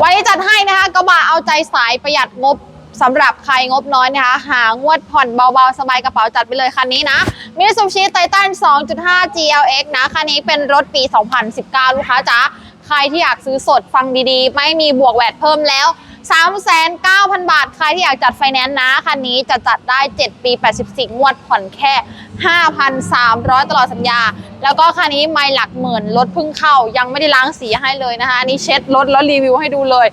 วันนี้จัดให้นะคะกระบะเอาใจสายประหยัดงบสำหรับใครงบน้อยนะคะ หางวดผ่อนเบาๆ สบายกระเป๋าจัดไปเลยคันนี้นะมิตซูชิไททัน2.5 GLX นะ คันนี้เป็นรถปี 2019 ลูกค้าจ๋าใครที่อยากซื้อสดฟังดีๆ ไม่มีบวกแวดเพิ่มแล้ว 39,000 บาท ใครที่อยากจัดไฟแนนซ์นะคันนี้จะจัดได้ 7 ปี 84 งวดผ่อนแค่ 5,300 ตลอดสัญญา แล้วก็คันนี้ไม่หลักหมื่นรถเพิ่งเข้า ยังไม่ได้ล้างสีให้เลยนะคะอันนี้เช็ดรถแล้วรีวิวให้ดูเลย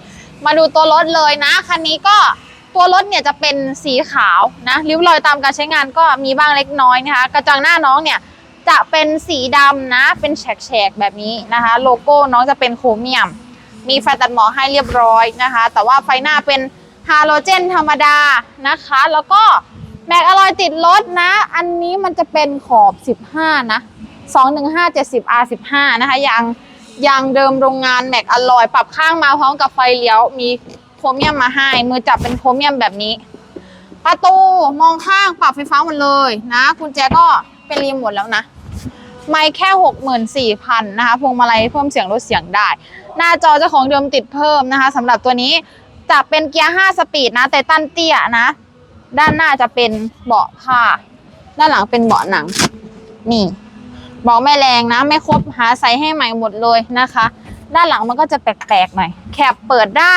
มาดูตัวรถเลยนะคันนี้ก็ตัวรถเนี่ยจะเป็นสีขาวนะริ้วรอยตามการใช้งานก็มีบ้างเล็กน้อยนะคะกระจังหน้าน้องเนี่ยจะเป็นสีดำนะเป็นแฉกๆแบบนี้นะคะ โลโก้น้องจะเป็นโครเมียม มีไฟตัดหมอกให้เรียบร้อยนะคะ แต่ว่าไฟหน้าเป็นฮาโลเจนธรรมดานะคะ แล้วก็แม็กอลอยติดรถนะ อันนี้มันจะเป็นขอบ 15 นะ 215 70 R15 นะคะยางยางเดิมโรงงานแม็กอลอยปรับข้างมาพร้อมกับไฟเลี้ยวมีโครเมียมมาให้ มือจับเป็นโครเมียมแบบนี้ ประตูมองข้างปรับไฟฟ้าหมดเลยนะกุญแจก็เป็นรีโมทแล้วนะ ไม่แค่ 64,000นะคะพวงมาลัยเพิ่มเสียงลดเสียงได้ หน้าจอเจ้าของเดิมติดเพิ่มนะคะสำหรับตัวนี้จะเป็นเกียร์ 5 สปีดนะแต่ตันเตี้ยนะ ด้านหน้าจะเป็นเบาะผ้า ด้านหลังเป็นเบาะหนัง นี่เบาะไม่แรงนะ ไม่ครบหาใส่ให้ใหม่หมดเลยนะคะ ด้านหลังมันก็จะแปลกๆหน่อยแคบเปิดได้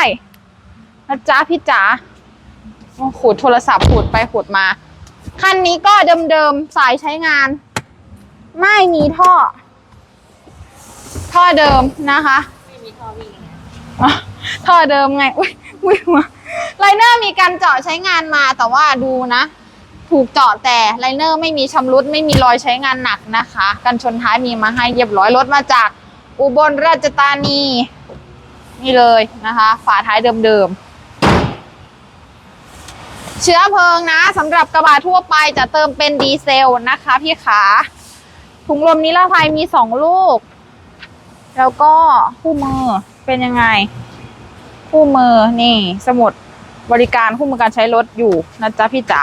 นะจ๊ะพี่จ๋าขูดโทรศัพท์ขูดไปขูดมา คันนี้ก็เดิมๆสายใช้งาน ไม่มีท่อ ท่อเดิมนะคะ ไม่มีท่อวิ่งไงอะท่อเดิมไง อุ้ยอุ้ยมไลเนอร์มีการเจาะใช้งานมาแต่ว่าดูนะ ถูกเจาะแต่ไลเนอร์ไม่มีชำรุดไม่มีรอยใช้งานหนักนะคะ กันชนท้ายมีมาให้เรียบร้อยรถมาจากอุบลราชธานีนี่เลยนะคะ ฝาท้ายเดิมๆ เชื้อเพลิงนะสำหรับกระบะทั่วไปจะเติมเป็นดีเซลนะคะพี่ขา ถุงลมนิรภัยมีสองลูก แล้วก็คู่มือเป็นยังไง คู่มือนี่ สมุดบริการคู่มือการใช้รถอยู่นะจ๊ะพี่จ๋า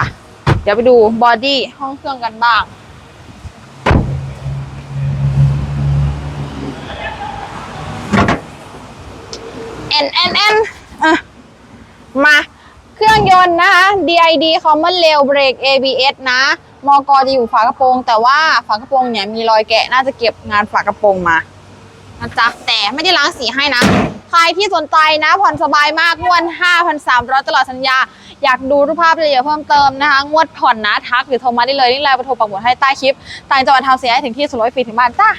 เดี๋ยวไปดูบอดี้ห้องเครื่องกันบ้าง N N N อะมา เครื่องยนต์นะคะ DID Common Rail Brake ABS นะ มกจะอยู่ฝากระโปรง แต่ว่าฝากระโปรงเนี่ยมีรอยแกะน่าจะเก็บงานฝากระโปรงมานะจ๊ะแต่ไม่ได้ล้างสีให้นะ ใครที่สนใจนะผ่อนสบายมากงวด5,300 ตลอดสัญญา อยากดูรูปภาพรายละเอียดเพิ่มเติมนะคะ งวดผ่อนนะทักหรือโทรมาได้เลยนี่ไลน์ประโทรปักหมุดให้ใต้คลิป ต่างจังหวัดทางเสียให้ถึงที่สุดร้อยฟรีถึงบ้านจ้า